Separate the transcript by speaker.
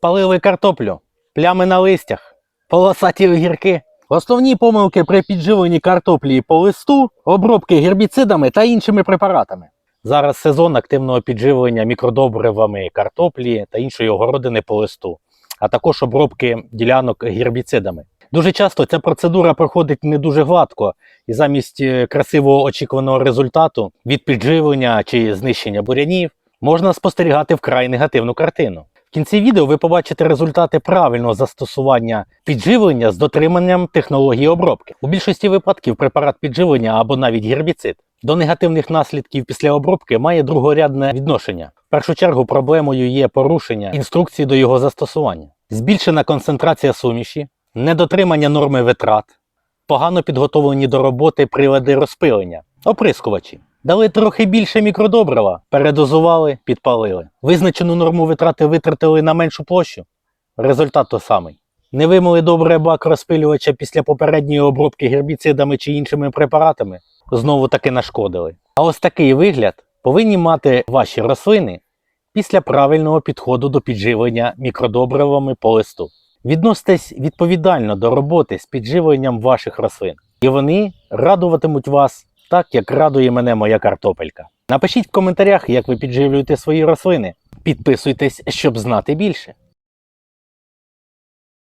Speaker 1: Спалили картоплю, плями на листях, полосаті огірки. Основні помилки при підживленні картоплі по листу, обробки гербіцидами та іншими препаратами. Зараз сезон активного підживлення мікродобривами картоплі та іншої огородини по листу, а також обробки ділянок гербіцидами. Дуже часто ця процедура проходить не дуже гладко, і замість е, красивого очікуваного результату від підживлення чи знищення бурянів можна спостерігати вкрай негативну картину. В кінці відео ви побачите результати правильного застосування підживлення з дотриманням технології обробки. У більшості випадків препарат підживлення або навіть гербіцид до негативних наслідків після обробки має другорядне відношення. В першу чергу проблемою є порушення інструкції до його застосування, збільшена концентрація суміші, недотримання норми витрат, погано підготовлені до роботи прилади розпилення, оприскувачі. Дали трохи більше мікродобрива, передозували, підпалили. Визначену норму витрати витратили на меншу площу. Результат той самий. Не вимили добре бак розпилювача після попередньої обробки гербіцидами чи іншими препаратами, знову таки нашкодили. А ось такий вигляд повинні мати ваші рослини після правильного підходу до підживлення мікродобривами по листу. Відноситесь відповідально до роботи з підживленням ваших рослин, і вони радуватимуть вас так, як радує мене моя картопелька. Напишіть в коментарях, як ви підживлюєте свої рослини. Підписуйтесь, щоб знати більше.